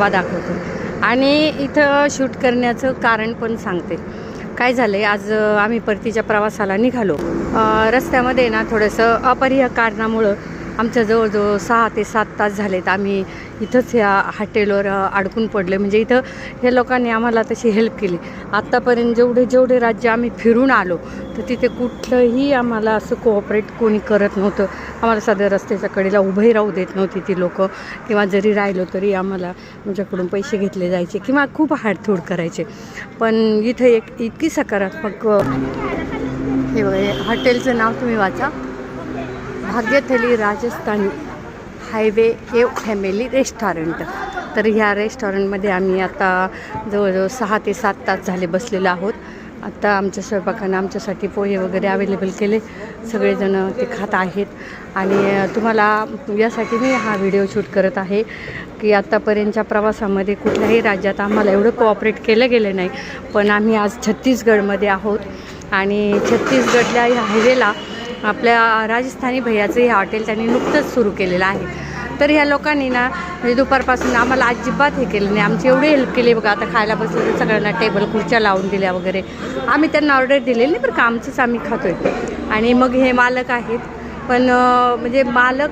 ढाबा दाखवतो. आणि इथं शूट करण्याचं कारण पण सांगते. काय झालं आहे आज आम्ही परतीच्या प्रवासाला निघालो. रस्त्यामध्ये ना थोडंसं अपरिय कारणामुळं आमच्या जवळजवळ सहा ते सात तास झालेत. आम्ही इथंच ह्या हॉटेलवर अडकून पडले म्हणजे इथं ह्या लोकांनी आम्हाला तशी हेल्प केली. आत्तापर्यंत जेवढे जेवढे राज्य आम्ही फिरून आलो तर तिथे कुठलंही आम्हाला असं कोऑपरेट कोणी करत नव्हतं. आम्हाला साध्या रस्त्याच्या कडेला उभंही राहू देत नव्हती ती लोकं. किंवा जरी राहिलो तरी आम्हाला आमच्याकडून पैसे घेतले जायचे किंवा खूप हाडथूड करायचे. पण इथं एक इतकी सकारात्मक हे बघा हे हॉटेलचं नाव तुम्ही वाचा. भाग्यथली राजस्थानी हायवे हे फॅमिली रेस्टॉरंट. तर ह्या रेस्टॉरंटमध्ये आम्ही आता जवळजवळ सहा ते सात तास झाले बसलेलो आहोत. आत्ता आमच्या स्वयंपाकानं आमच्यासाठी पोहे वगैरे अवेलेबल केले. सगळेजण ते खात आहेत. आणि तुम्हाला यासाठी मी हा व्हिडिओ शूट करत आहे की आत्तापर्यंतच्या प्रवासामध्ये कुठल्याही राज्यात आम्हाला एवढं कोऑपरेट केलं गेलं नाही. पण आम्ही आज छत्तीसगडमध्ये आहोत. आणि छत्तीसगडल्या ह्या हायवेला आपल्या राजस्थानी भैयाचं हे हॉटेल त्यांनी नुकतंच सुरू केलेलं आहे. तर ह्या लोकांनी ना म्हणजे दुपारपासून आम्हाला अजिबात हे केलं नाही. आमची एवढी हेल्प केली बघा आता खायला बसलं तर सगळ्यांना टेबल खुर्च्या लावून दिल्या वगैरे. आम्ही त्यांना ऑर्डर दिलेली नाही बरं का आमचंच आम्ही आहे आणि मग हे मालक आहेत. पण म्हणजे मालक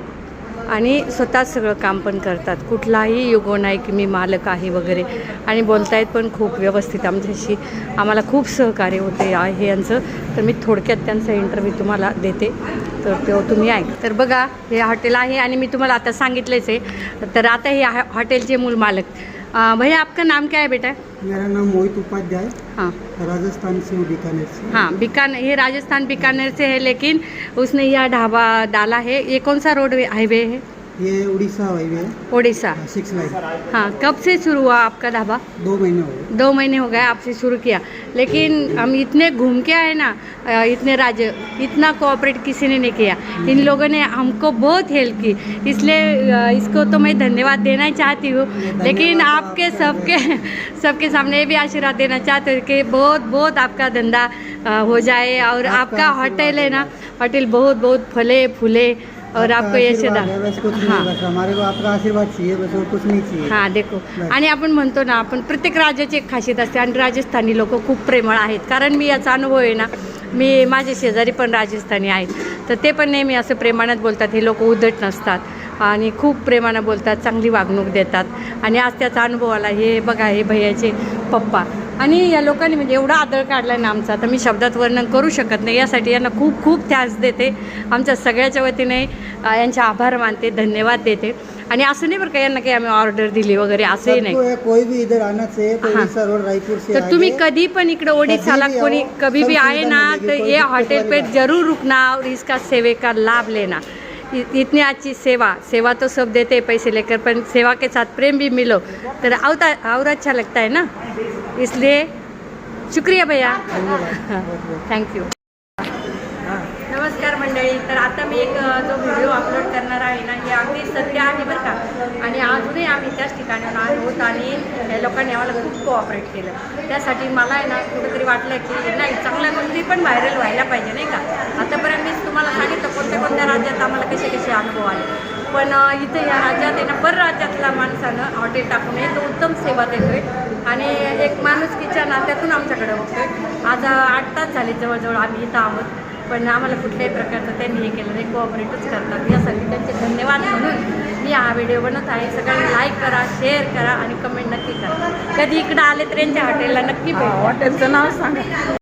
आणि स्वतःच सगळं काम पण करतात. कुठलाही युगो नाही की मी मालक आहे वगैरे. आणि बोलतायत पण खूप व्यवस्थित. आमच्याशी आम्हाला खूप सहकार्य होते आहे यांचं. तर मी थोडक्यात त्यांचा इंटरव्ह्यू तुम्हाला देते. तर तो तुम्ही ऐक. तर बघा हे हॉटेल आहे आणि मी तुम्हाला आता सांगितलेच आहे. तर आता हे हॉटेलचे मूल मालक. भैया आपका नाम क्या है बेटा? मेरा नाम मोहित उपाध्याय हाँ। राजस्थान से बीकानेर से। हाँ बीकान ये राजस्थान बीकानेर से है लेकिन उसने यह ढाबा डाला है। ये कौन सा रोड हाईवे है? ये उड़ीसा हाईवे है। ओडिशा सिक्स लाइन हाँ कब से शुरू हुआ आपका ढाबा? दो महीने हो गए। दो महीने हो गए आपसे शुरू किया। लेकिन हम इतने घूम के आए ना इतने राज्य इतना कोऑपरेट किसी ने नहीं किया। इन लोगों ने हमको बहुत हेल्प की। इसलिए इसको तो मैं धन्यवाद देना ही चाहती हूँ। लेकिन आपके। सबके सबके सामने ये भी आशीर्वाद देना चाहते हूँ कि बहुत बहुत आपका धंधा हो जाए और आपका होटल है ना होटल बहुत बहुत फले फूले। और आपको ये सदा है, हमारे को आपका आशीर्वाद चाहिए बस और कुछ नहीं चाहिए। हां देखो आणि आपण म्हणतो ना आपण प्रत्येक राज्याची एक खासियत असते आणि राजस्थानी लोक खूप प्रेमळ आहेत. कारण मी याचा अनुभव आहे ना मी माझे शेजारी पण राजस्थानी आहेत. तर ते पण नेहमी असं प्रेमानं बोलतात हे लोक उद्धट नसतात आणि खूप प्रेमानं बोलतात चांगली वागणूक देतात. आणि आज त्याचा अनुभव आला हे बघा हे भैयाचे पप्पा आणि या लोकांनी म्हणजे एवढा आदळ काढला ना आमचा तर मी शब्दात वर्णन करू शकत नाही. यासाठी यांना खूप खूप थँक्स देते. आमच्या सगळ्याच्या वतीने यांचे आभार मानते धन्यवाद देते. आणि असं नाही बरं का यांना काही आम्ही ऑर्डर दिली वगैरे असंही नाही. सबको है, कोई भी इधर आना चाहिए तो हाँ। उड़ीसा रोड रायपुर से तर तुम्ही कधी पण इकडे भी कोणी कभी भी सुविधा ना मिलेगी, तो कोई ये दिक्कत होटल पे जरूर रुकना और इसका सेवे का लाभ लेना. इतनी अच्छी सेवा सेवा तो सब देते हैं पैसे लेकर पर सेवा के साथ प्रेम भी मिलो तर और और अच्छा लगता है ना? इसलिए शुक्रिया भैया। थँक्यू नमस्कार मंडळी तर आता मी एक जो व्हिडिओ अपलोड करणार आहे ना हे अगदी सत्य आहे बरं का. आणि अजूनही आम्ही त्याच ठिकाणी आहोत आणि या लोकांनी आम्हाला खूप कोऑपरेट केलं. त्यासाठी मला आहे ना कुठंतरी वाटलं की नाही चांगल्या गोष्टी पण व्हायरल व्हायला पाहिजे नाही का? आतापर्यंत मी तुम्हाला सांगितलं कोणत्या कोणत्या राज्यात आम्हाला कसे कसे अनुभव आले. पण इथे इथं या राज्यात आहे ना परराज्यातल्या माणसानं हॉटेल टाकून तो उत्तम सेवा देतोय. आणि एक माणुसकीच्या नात्यातून आमच्याकडे बघतोय. आज आठ तास झाले जवळजवळ आम्ही इथं आहोत. पण आम्हाला कुठल्याही प्रकारचं त्यांनी हे केलं नाही कोऑपरेटच करतात. यासाठी त्यांचे धन्यवाद म्हणून मी हा व्हिडिओ बनत आहे. सगळ्यांनी लाईक करा शेअर करा आणि कमेंट नक्की करा. कधी इकडं आले तर यांच्या हॉटेलला नक्की हॉटेलचं नाव सांगा.